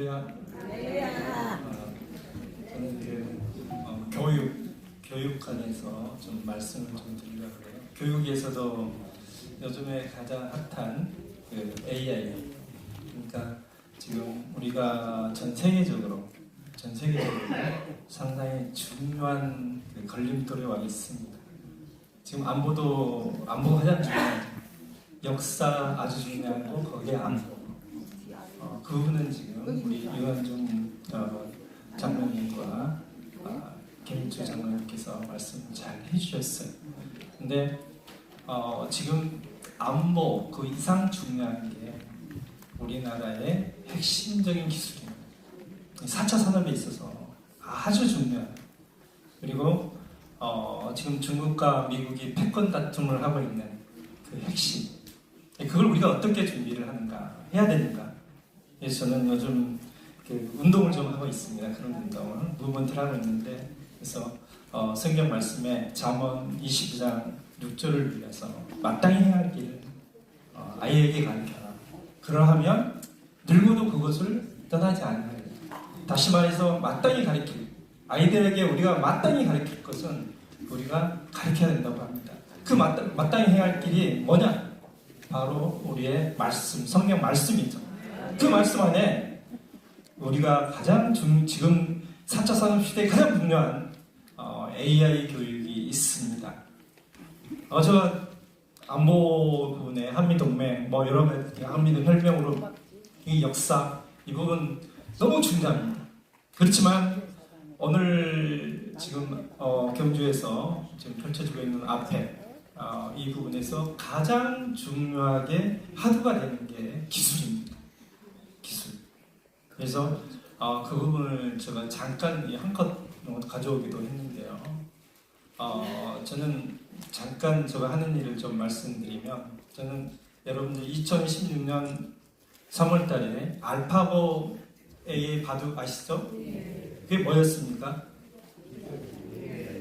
할렐루야. 어, 저는 그 어, 교육 교육관에서 좀 말씀을 좀 드리려고 해요. 교육에서도 요즘에 가장 핫한 그 AI. 그러니까 지금 우리가 전 세계적으로 전 세계적으로 상당히 중요한 그 걸림돌에 와 있습니다. 지금 안보도 안보 가장 중요하죠. 역사 아주 중요하고 거기에 안보. 어, 그 부분은 지금 우리 유한중 어, 장로님과 어, 김일주 장로님께서 말씀 잘 해주셨어요. 근데 어, 지금 안보 그 이상 중요한 게 우리나라의 핵심적인 기술입니다. 4차 산업에 있어서 아주 중요한 그리고 어, 지금 중국과 미국이 패권 다툼을 하고 있는 그 핵심 그걸 우리가 어떻게 준비를 하는가 해야 되니까 그래서 저는 요즘 그 운동을 좀 하고 있습니다. 그런 운동을 무브먼트를 하고 있는데 그래서 어, 성경 말씀에 잠언 22장 6절을 위해서 마땅히 해야 할 길을 어, 아이에게 가르쳐라. 그러하면 늙어도 그것을 떠나지 않으리라. 다시 말해서 마땅히 가르칠 아이들에게 우리가 마땅히 가르칠 것은 우리가 가르쳐야 된다고 합니다. 그 마땅, 마땅히 해야 할 길이 뭐냐? 바로 우리의 말씀, 성경 말씀이죠. 그 말씀 안에 우리가 가장 중, 지금 4차 산업 시대에 가장 중요한 어, AI 교육이 있습니다. 어, 저 안보 부분에 한미동맹, 뭐 여러 가지 한미도 혈맹으로 이 역사 이 부분 너무 중요합니다. 그렇지만 오늘 지금 어, 경주에서 지금 펼쳐지고 있는 앞에 어, 이 부분에서 가장 중요하게 하드가 되는 게 기술입니다. 그래서 어, 그 부분을 제가 잠깐 한컷 가져오기도 했는데요. 어, 저는 잠깐 제가 하는 일을 좀 말씀드리면 저는 여러분들 2016년 3월 달에 알파고 AI 바둑 아시죠? 그게 뭐였습니까?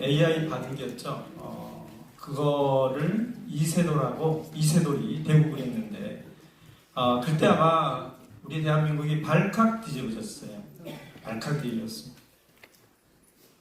AI 바둑이었죠. 어, 그거를 이세돌하고 이세돌이 대국을 했는데 어, 그때 아마 우리 대한민국이 발칵 뒤집어졌어요. 발칵 뒤집어졌습니다.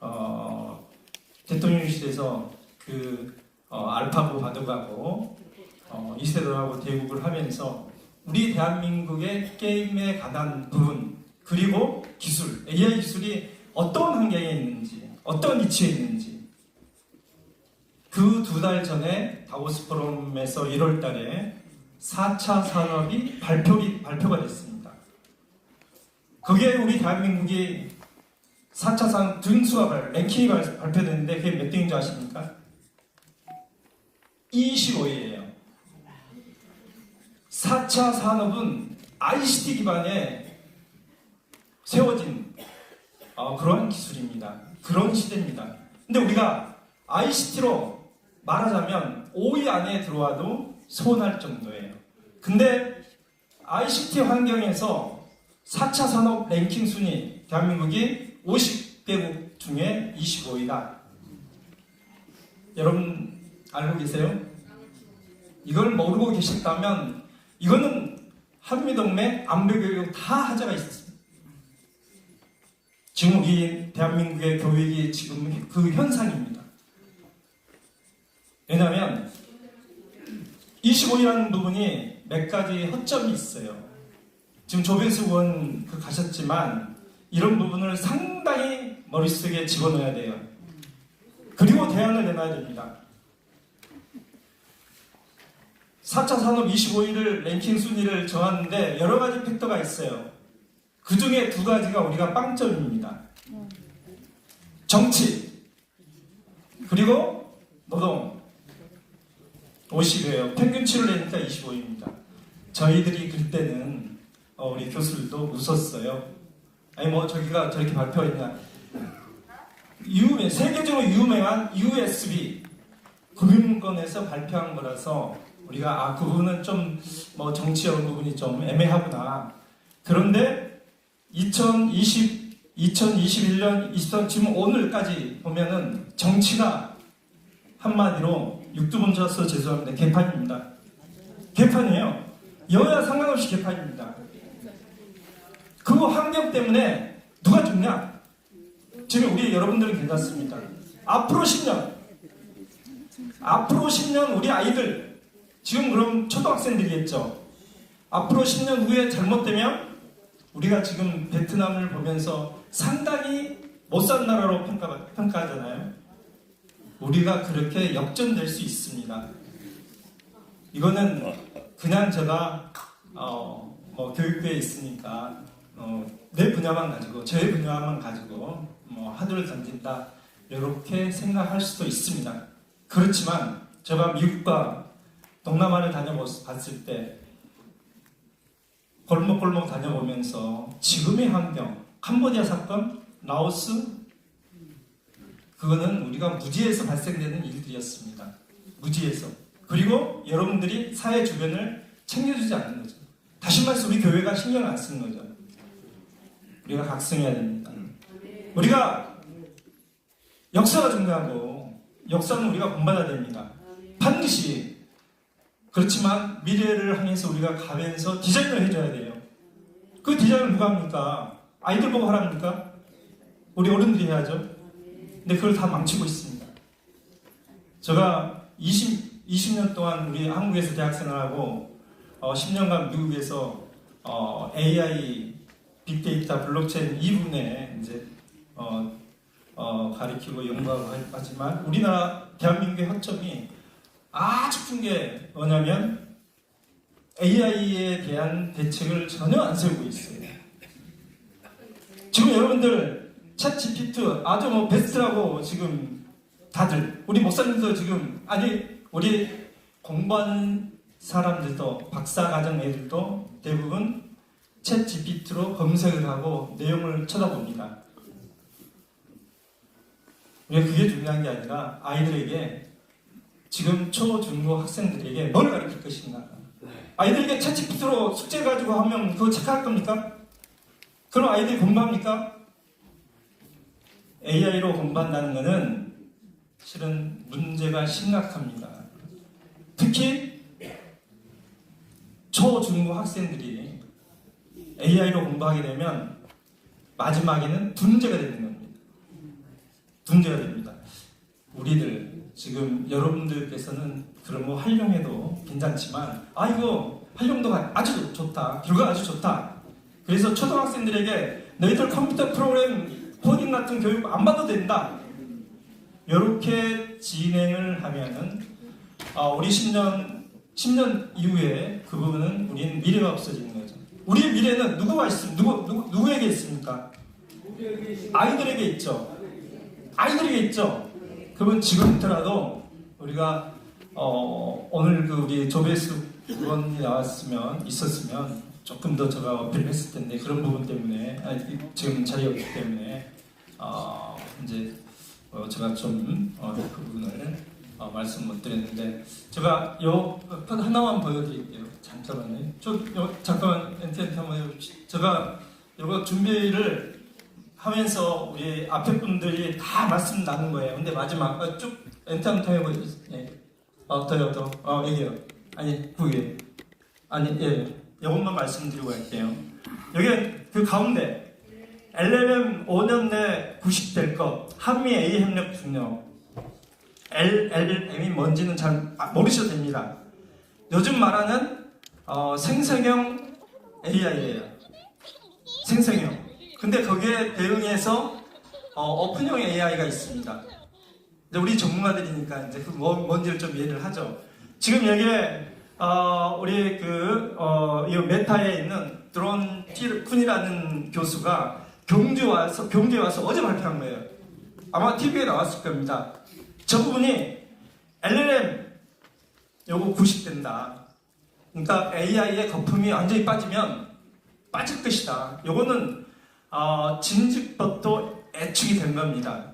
어, 대통령실에서 그 어, 알파고 바둑하고 어, 이세돌하고 대국을 하면서 우리 대한민국의 게임에 관한 부분 그리고 기술, AI 기술이 어떤 환경에 있는지, 어떤 위치에 있는지 그 두 달 전에 다보스 포럼에서 1월 달에 4차 산업이 발표, 발표가 됐습니다. 그게 우리 대한민국이 4차 산업 등수가 발, 랭킹이 발- 발표됐는데 그게 몇 등인 줄 아십니까? 25위예요. 4차 산업은 ICT 기반에 세워진 어, 그런 기술입니다. 그런 시대입니다. 근데 우리가 ICT로 말하자면 5위 안에 들어와도 서운할 정도예요. 근데 ICT 환경에서 4차 산업 랭킹 순위 대한민국이 50개국 중에 25위다. 여러분 알고 계세요? 이걸 모르고 계셨다면 이거는 한미동맹 안보교육 다 하자가 있습니다. 지금 우리 대한민국의 교육이 지금 그 현상입니다. 왜냐하면 25이라는 부분이 몇 가지 허점이 있어요. 지금 조배수 의원 그 가셨지만 이런 부분을 상당히 머릿속에 집어넣어야 돼요. 그리고 대안을 내놔야 됩니다. 4차 산업 25위를 랭킹 순위를 정하는데 여러 가지 팩터가 있어요. 그 중에 두 가지가 우리가 빵점입니다. 정치, 그리고 노동. 50이에요. 평균치를 내니까 25입니다. 저희들이 그때는 어, 우리 교수들도 웃었어요. 아니 뭐 저기가 저렇게 발표했냐. 유명, 세계적으로 유명한 USB 금융권에서 발표한 거라서 우리가 아, 그 부분은 좀 뭐 정치적인 부분이 좀 애매하구나. 그런데 2020, 2021년, 23, 지금 오늘까지 보면은 정치가 한마디로 육두문자서 죄송합니다. 개판입니다. 개판이에요. 여야 상관없이 개판입니다. 그 환경 때문에 누가 죽냐? 지금 우리 여러분들은 괜찮습니다. 앞으로 10년, 앞으로 10년 우리 아이들, 지금 그럼 초등학생들이겠죠. 앞으로 10년 후에 잘못되면 우리가 지금 베트남을 보면서 상당히 못 산 나라로 평가, 평가하잖아요. 우리가 그렇게 역전될 수 있습니다. 이거는 그냥 제가 어, 뭐 교육부에 있으니까 어, 내 분야만 가지고 제 분야만 가지고 뭐 하늘을 던진다 이렇게 생각할 수도 있습니다. 그렇지만 제가 미국과 동남아를 다녀봤을 때 골목골목 다녀보면서 지금의 환경, 캄보디아 사건, 라오스 그거는 우리가 무지에서 발생되는 일들이었습니다. 무지에서. 그리고 여러분들이 사회 주변을 챙겨주지 않는 거죠. 다시 말해서 우리 교회가 신경 안 쓰는 거죠. 우리가 각성해야 됩니다. 우리가 역사가 중요하고 역사는 우리가 본받아야 됩니다. 반드시 그렇지만 미래를 향해서 우리가 가면서 디자인을 해줘야 돼요. 그 디자인을 누가 합니까? 아이들 보고 하랍니까? 우리 어른들이 해야죠. 근데 그걸 다 망치고 있습니다. 제가 20, 20년 동안 우리 한국에서 대학생활하고 어, 10년간 미국에서 어, AI, 빅데이터, 블록체인 이 부분에 이제 어, 어, 가리키고 연구하고 하지만 우리나라 대한민국의 허점이 아주 큰 게 뭐냐면 AI에 대한 대책을 전혀 안 세우고 있어요. 지금 여러분들 챗 GPT 아주 뭐 베스트라고 지금 다들 우리 목사님도 지금 아니 우리 공부하는 사람들도 박사 과정 애들도 대부분 챗 GPT로 검색을 하고 내용을 쳐다봅니다. 왜 그게 중요한 게 아니라 아이들에게 지금 초, 중 고 학생들에게 뭘 가르칠 것인가? 아이들에게 챗 GPT로 숙제 가지고 하면 그거 체크할 겁니까? 그럼 아이들이 공부합니까? AI로 공부한다는 것은 실은 문제가 심각합니다. 특히 초, 중고 학생들이 AI로 공부하게 되면 마지막에는 둔재가 되는 겁니다. 둔재가 됩니다. 우리들 지금 여러분들께서는 그런 거 활용해도 괜찮지만 아 이거 활용도가 아주 좋다. 결과 아주 좋다. 그래서 초등학생들에게 너희들 컴퓨터 프로그램 코딩 같은 교육 안 받아도 된다. 이렇게 진행을 하면은 아, 우리 10년 10년 이후에 그 부분은 우리는 미래가 없어지는 거죠. 우리의 미래는 누구가 있습 누구 누구 누구에게 있습니까? 아이들에게 있죠. 아이들에게 있죠. 그러면 지금부터라도 우리가 어, 오늘 그 우리 조배수 의원이 나왔으면 있었으면 조금 더 제가 어필을 했을 텐데 그런 부분 때문에 아니, 지금 자리에 없기 때문에 어, 이제 어, 제가 좀 어, 그 부분을 어, 말씀 못 드렸는데 제가 요편 하나만 보여드릴게요. 잠깐만요. 좀 요, 잠깐만 엔텐트 한번 해봅시다. 제가 이거 준비를 하면서 우리 앞에 분들이 다 말씀 나눈 거예요. 근데 마지막 어, 쭉 엔트 한번 해보세요. 네. 어, 더요, 더. 어, 여기요. 아니, 그게. 아니, 예. 이것만 말씀드리고 갈게요. 여기 그 가운데 LLM 5년 내 90될 것, 한미 A 협력 중요. LLM이 뭔지는 잘 아, 모르셔도 됩니다. 요즘 말하는 어, 생성형 AI예요. 생성형. 근데 거기에 대응해서 어, 오픈형 AI가 있습니다. 이제 우리 전문가들이니까 이제 그 뭐, 뭔지를 좀 이해를 하죠. 지금 여기에 어, 우리 그, 어, 이 메타에 있는 드론 쿤이라는 교수가 경주 와서, 경주에 와서 어제 발표한 거예요. 아마 TV에 나왔을 겁니다. 저 부분이 LLM 요거 90된다. 그러니까 AI의 거품이 완전히 빠지면 빠질 것이다. 요거는 어, 진즉법도 애축이 된 겁니다.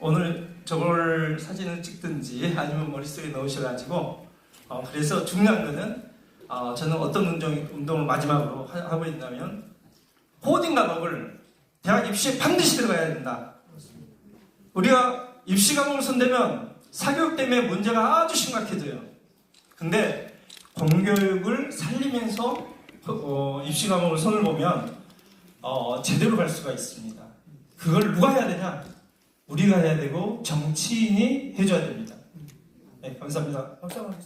오늘 저걸 사진을 찍든지 아니면 머릿속에 넣으셔가지고 어, 그래서 중요한 거는 어, 저는 어떤 운동, 운동을 마지막으로 하, 하고 있냐면 코딩 과목을 대학 입시에 반드시 들어가야 된다. 우리가 입시 과목을 선대면 사교육 때문에 문제가 아주 심각해져요. 근데 공교육을 살리면서 어, 입시 과목을 손을 보면 어, 제대로 갈 수가 있습니다. 그걸 누가 해야 되냐? 우리가 해야 되고 정치인이 해줘야 됩니다. 네, 감사합니다. 하겠습니다.